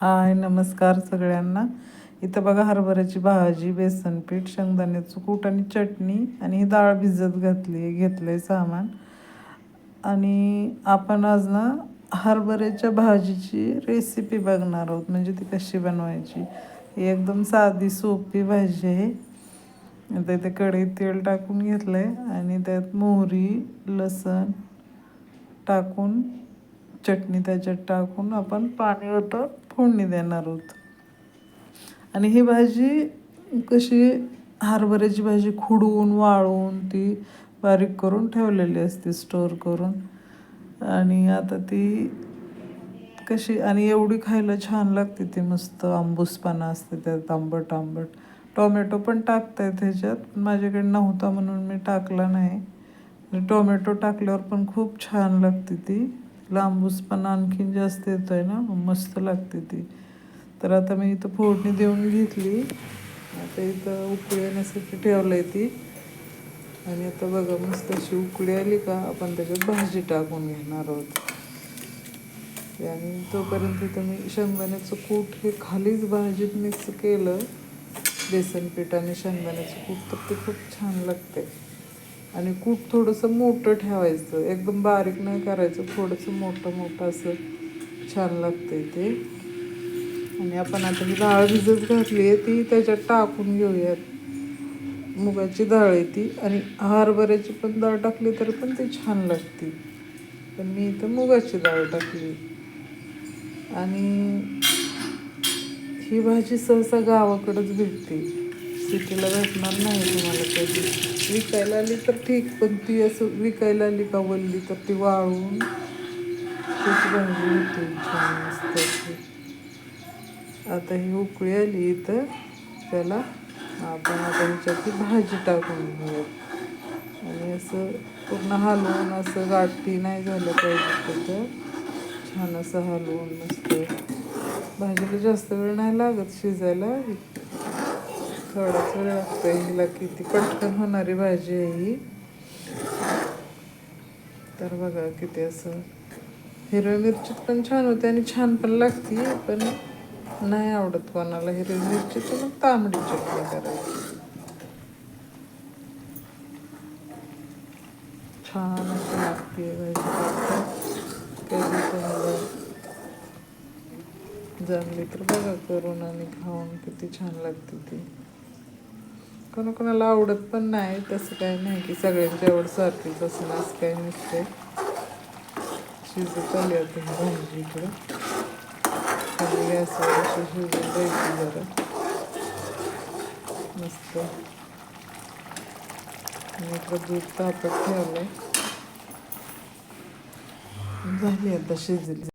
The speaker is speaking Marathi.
हाय नमस्कार सगळ्यांना. इथं बघा हरभऱ्याची भाजी बेसन पीठ शेंगदाण्याचं कूट आणि चटणी आणि ही डाळ भिजत घातली घेतलं आहे सामान. आणि आपण आज ना हरभऱ्याच्या भाजीची रेसिपी बघणार आहोत. म्हणजे ती कशी बनवायची? ही एकदम साधी सोपी भाजी आहे. आता इथे कढईत तेल टाकून घेतलं आहे आणि त्यात मोहरी लसण टाकून चटणी त्याच्यात टाकून आपण पाणी होतं फोडणी देणार आहोत. आणि ही भाजी कशी हरभऱ्याची भाजी खुडून वाळून ती बारीक करून ठेवलेली असते स्टोअर करून. आणि आता ती कशी आणि एवढी खायला छान लागते ती मस्त आंबूसपाना असते त्यात आंबट आंबट टोमॅटो पण टाकताय त्याच्यात माझ्याकडे नव्हता म्हणून मी टाकला नाही. टोमॅटो टाकल्यावर पण खूप छान लागते ती. लांबूस पण आणखीन जास्त येतो आहे ना मस्त लागते ती. तर आता मी इथं फोडणी देऊन घेतली. आता इथं उकळी येण्यासाठी ठेवलं आहे ती. आणि आता बघा मस्त अशी उकळी आली का आपण त्याच्यात भाजी टाकून घेणार आहोत. आणि तोपर्यंत इथं मी शेंगदाण्याचं कूट हे खालीच भाजीत मिक्स केलं. बेसन पीठ आणि शेंगदाण्याचं कूट तर ते खूप छान लागते आणि कूट थोडंसं मोठं ठेवायचं. एकदम बारीक नाही करायचं थोडंसं मोठं मोठं असं छान लागतंय ते. आणि आपण आता ही डाळ भिजत घातली आहे ती त्याच्यात टाकून घेऊयात. मुगाची डाळ आहे ती. आणि हरभऱ्याची पण डाळ टाकली तर पण ती छान लागते. पण मी इथं मुगाची डाळ टाकली आणि ही भाजी सहसा गावाकडंच भेटते. सिटीला भेटणार नाही तुम्हाला कधी. विकायला आली तर ठीक पण ती असं विकायला आली का वल्ली तर ती वाळून तीच भाजी होते छान मस्त आता ही उकळी आली इथं त्याला आपण आता ह्याच्यात ती भाजी टाकून घेऊ आणि असं पूर्ण हलवून असं गाठी नाही झालं पाहिजे तर छान असं हलवून मस्त. भाजीला जास्त वेळ नाही लागत शिजायला. थोडाच वेळ लागतो हिला किती पटकन होणारी भाजी आहे ही. तर बघा किती असं. हिरव्या मिरचीत पण छान होते आणि छान पण लागते पण नाही आवडत कोणाला हिरवी मिरची तर मग तांबडी चटणी करायची. छान अशी लागते भाजी कधी तुम्हाला जमली तर बघा करून आणि खाऊन किती छान लागते ती. कोणाकोणाला आवडत पण नाही तसं काय नाही की सगळ्यांची आवड सारखीच तसं असं काही नसते शिजत आली आता ही भाजी इकडं. खाली गॅसवर अशी शिजून द्यायची जरा. मस्त. मी इकडं दूध तापत ठेवलं झाली आता शिजली.